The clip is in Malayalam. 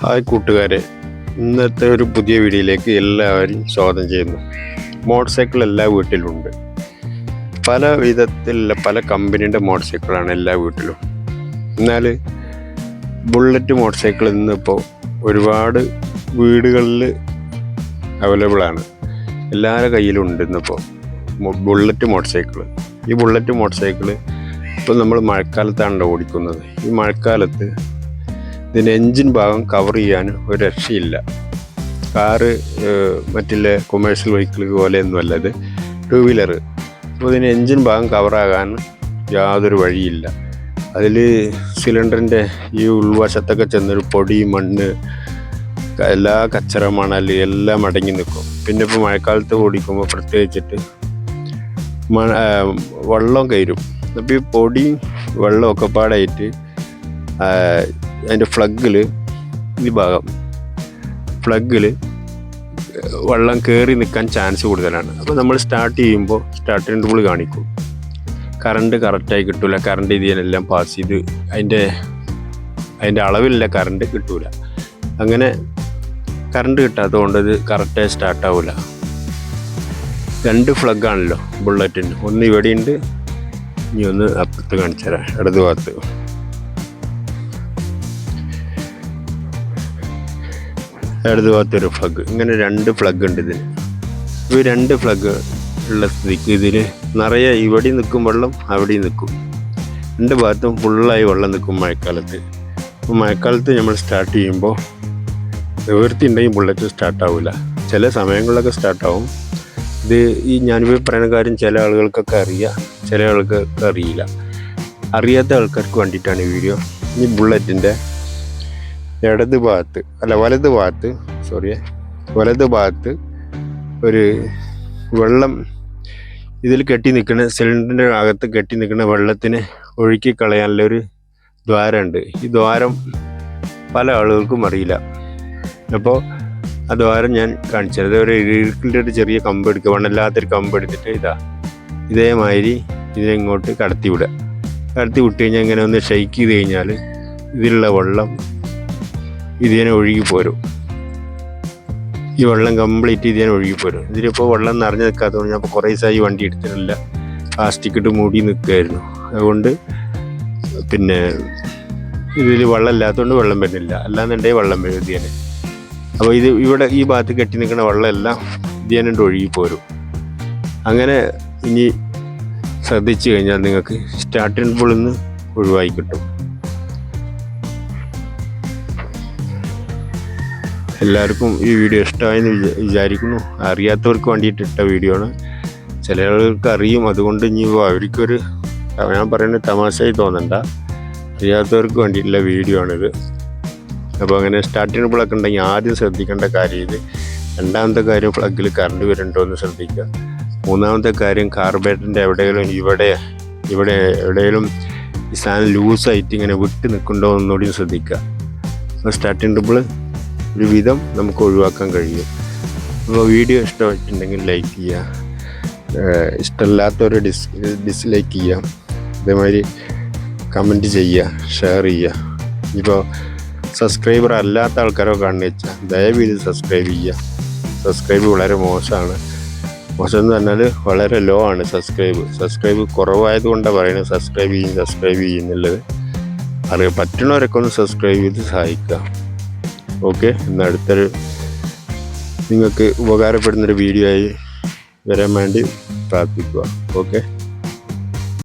ഹായ് കൂട്ടുകാരെ. ഇന്നത്തെ ഒരു പുതിയ വീഡിയോയിലേക്ക് എല്ലാവരും സ്വാഗതം ചെയ്യുന്നു. മോട്ടോർ സൈക്കിൾ എല്ലാ വീട്ടിലുണ്ട്. പല വിധത്തിലുള്ള പല കമ്പനിയുടെ മോട്ടോർ സൈക്കിളാണ് എല്ലാ വീട്ടിലും. എന്നാൽ ബുള്ളറ്റ് മോട്ടോർ സൈക്കിൾ ഇന്നിപ്പോൾ ഒരുപാട് വീടുകളിൽ അവൈലബിൾ ആണ് എല്ലാവരുടെ കയ്യിലും ഉണ്ട് ഇന്നിപ്പോൾ ബുള്ളറ്റ് മോട്ടോർ സൈക്കിൾ ഈ ബുള്ളറ്റ് മോട്ടോർ സൈക്കിൾ ഇപ്പോൾ നമ്മൾ മഴക്കാലത്താണ് ഓടിക്കുന്നത്. ഈ മഴക്കാലത്ത് ഇതിന്റെ എൻജിൻ ഭാഗം കവർ ചെയ്യാൻ ഒരു രക്ഷയില്ല. കാറ് മറ്റുള്ള കൊമേഴ്ഷ്യൽ വെഹിക്കിൾ പോലെയൊന്നുമല്ല ഇത്. ടു വീലർ അപ്പോൾ ഇതിന് എൻജിൻ ഭാഗം കവറാകാൻ യാതൊരു വഴിയില്ല. അതിൽ സിലിണ്ടറിന്റെ ഈ ഉൾവശത്തൊക്കെ ചെന്നൊരു പൊടി മണ്ണ് എല്ലാ കച്ചറ മണൽ എല്ലാം അടങ്ങി നിൽക്കും. പിന്നെ ഇപ്പോൾ മഴക്കാലത്ത് ഓടിക്കുമ്പോൾ പ്രത്യേകിച്ചിട്ട് വെള്ളം കയറും. അപ്പോൾ ഈ പൊടിയും വെള്ളമൊക്കെ പാടായിട്ട് അതിന്റെ ഫ്ലഗിൽ ഈ ഭാഗം ഫ്ലഗിൽ വെള്ളം കയറി നിൽക്കാൻ ചാൻസ് കൂടുതലാണ്. അപ്പോൾ നമ്മൾ സ്റ്റാർട്ട് ചെയ്യുമ്പോൾ സ്റ്റാർട്ടിങ് ടൂൾ കാണിക്കും. കറണ്ട് കറക്റ്റായി കിട്ടൂല. കറണ്ട് ഇതിനെല്ലാം പാസ് ചെയ്ത് അതിന്റെ അതിന്റെ അളവിലുള്ള കറണ്ട് കിട്ടൂല. അങ്ങനെ കറണ്ട് കിട്ടാത്തതുകൊണ്ട് ഇത് കറക്റ്റായി സ്റ്റാർട്ടാവില്ല രണ്ട് ഫ്ലഗ് ആണല്ലോ ബുള്ളറ്റിന് ഒന്ന് ഇവിടെയുണ്ട് ഇനി ഒന്ന് അപ്പുറത്ത് കാണിച്ചു തരാം ഇടതു ഭാഗത്ത്. ഇടത് ഭാഗത്തൊരു ഫ്ലഗ് ഇങ്ങനെ രണ്ട് ഫ്ലഗ് ഉണ്ട് ഇതിന്. ഈ രണ്ട് ഫ്ലഗ് ഉള്ള സ്ഥിതിക്ക് ഇതിൽ നിറയെ ഇവിടെ നിൽക്കും വെള്ളം അവിടെയും നിൽക്കും. രണ്ട് ഭാഗത്തും ഫുള്ളായി വെള്ളം നിൽക്കും മഴക്കാലത്ത്. അപ്പോൾ മഴക്കാലത്ത് നമ്മൾ സ്റ്റാർട്ട് ചെയ്യുമ്പോൾ നിവൃത്തി ഉണ്ടെങ്കിൽ ബുള്ളറ്റ് സ്റ്റാർട്ടാവില്ല ചില സമയങ്ങളിലൊക്കെ സ്റ്റാർട്ടാവും ഇത് ഈ ഞാനിപ്പോൾ പറയുന്ന കാര്യം ചില ആളുകൾക്കൊക്കെ അറിയാം ചില ആൾക്കൊക്കെ അറിയില്ല. അറിയാത്ത ആൾക്കാർക്ക് വേണ്ടിയിട്ടാണ് ഈ വീഡിയോ ഈ ബുള്ളറ്റിന്റെ ഇടത് ഭാഗത്ത് അല്ല വലത് ഭാഗത്ത് സോറി വലത് ഭാഗത്ത് ഒരു വെള്ളം ഇതിൽ കെട്ടി നിൽക്കുന്ന സിലിണ്ടറിന്റെ അകത്ത് കെട്ടി നിൽക്കുന്ന വെള്ളത്തിന് ഒഴുക്കി കളയാനുള്ള ഒരു ദ്വാരമുണ്ട്. ഈ ദ്വാരം പല ആളുകൾക്കും അറിയില്ല. അപ്പോൾ ആ ദ്വാരം ഞാൻ കാണിച്ചത് ഒരു ഇരുക്കിന്റെ ഒരു ചെറിയ കമ്പ് എടുക്കുക. വണ്ണല്ലാത്തൊരു കമ്പ് എടുത്തിട്ട് ഇതാ ഇതേമാതിരി ഇതിനെ ഇങ്ങോട്ട് കടത്തി വിടുക കടത്തി വിട്ട് കഴിഞ്ഞാൽ ഇങ്ങനെ ഒന്ന് ഷെയ്ക്ക് ചെയ്ത് കഴിഞ്ഞാൽ ഇതിലുള്ള വെള്ളം ഇതിനെ ഒഴുകി പോരും. ഈ വെള്ളം കംപ്ലീറ്റ് ഇതിനെ ഒഴുകി പോരും. ഇതിലിപ്പോൾ വെള്ളം നിറഞ്ഞു നിൽക്കാത്തതുകൊണ്ട് ഞാൻ കുറേ ദിവസമായി വണ്ടി എടുത്തിട്ടില്ല. പ്ലാസ്റ്റിക് ഇട്ട് മൂടി നിൽക്കുമായിരുന്നു അതുകൊണ്ട് പിന്നെ ഇതിൽ വെള്ളം ഇല്ലാത്തതുകൊണ്ട് വെള്ളം വരുന്നില്ല. അല്ലാന്നുണ്ടെങ്കിൽ വെള്ളം വരും ഇതിനെ. അപ്പോൾ ഇത് ഇവിടെ ഈ ഭാഗത്ത് കെട്ടി നിൽക്കുന്ന വെള്ളമെല്ലാം ഒഴുകി പോരും. അങ്ങനെ ഇനി ശ്രദ്ധിച്ചു കഴിഞ്ഞാൽ നിങ്ങൾക്ക് സ്റ്റാർട്ടിംഗ് പുളിൽ നിന്ന് ഒഴിവായി കിട്ടും. എല്ലാവർക്കും ഈ വീഡിയോ ഇഷ്ടമായെന്ന് വിചാ- വിചാരിക്കുന്നു. അറിയാത്തവർക്ക് വേണ്ടിയിട്ട് ഇട്ട വീഡിയോ ആണ്. ചില ആളുകൾക്ക് അറിയും. അതുകൊണ്ട് ഇനി അവർക്കൊരു ഞാൻ പറയുന്നത് തമാശയായി തോന്നണ്ട. അറിയാത്തവർക്ക് വേണ്ടിയിട്ടുള്ള വീഡിയോ ആണിത്. അപ്പോൾ അങ്ങനെ സ്റ്റാർട്ടിങ് പ്ലഗ് ഉണ്ടെങ്കിൽ ആദ്യം ശ്രദ്ധിക്കേണ്ട കാര്യം ഇത്. രണ്ടാമത്തെ കാര്യം പ്ലഗിൽ കറണ്ട് വരുന്നുണ്ടോ എന്ന് ശ്രദ്ധിക്കുക. മൂന്നാമത്തെ കാര്യം കാർബേറ്ററിന്റെ എവിടെയെങ്കിലും ഇവിടെ ഇവിടെ എവിടെയെങ്കിലും ഈ സാധനം ലൂസായിട്ട് ഇങ്ങനെ വിട്ട് നിൽക്കുന്നുണ്ടോ എന്നുകൂടി ശ്രദ്ധിക്കുക. സ്റ്റാർട്ടിങ് ട്രിപ്പിൾ ഒരു വിധം നമുക്ക് ഒഴിവാക്കാൻ കഴിയും. അപ്പോൾ വീഡിയോ ഇഷ്ടമായിട്ടുണ്ടെങ്കിൽ ലൈക്ക് ചെയ്യുക. ഇഷ്ടമില്ലാത്തവർ ഡിസ് ഡിസ്ലൈക്ക് ചെയ്യാം അതേമാതിരി കമന്റ് ചെയ്യുക ഷെയർ ചെയ്യുക. ഇപ്പോൾ സബ്സ്ക്രൈബർ അല്ലാത്ത ആൾക്കാരോ കാണുന്ന വെച്ചാൽ ദയവീത് സബ്സ്ക്രൈബ് ചെയ്യുക. സബ്സ്ക്രൈബ് വളരെ മോശമാണ്. മോശം എന്ന് പറഞ്ഞാൽ വളരെ ലോ ആണ് സബ്സ്ക്രൈബ് സബ്സ്ക്രൈബ് കുറവായതുകൊണ്ടാണ് പറയുന്നത് സബ്സ്ക്രൈബ് ചെയ്യും സബ്സ്ക്രൈബ് ചെയ്യുന്നുള്ളത് അറിയാം പറ്റുന്നവരൊക്കെ ഒന്ന് സബ്സ്ക്രൈബ് ചെയ്ത് സഹായിക്കുക. ഓക്കെ എന്നാൽ അടുത്തൊരു നിങ്ങൾക്ക് ഉപകാരപ്പെടുന്നൊരു വീഡിയോ ആയി വരാൻ വേണ്ടി പ്രാർത്ഥിക്കുക. ഓക്കെ?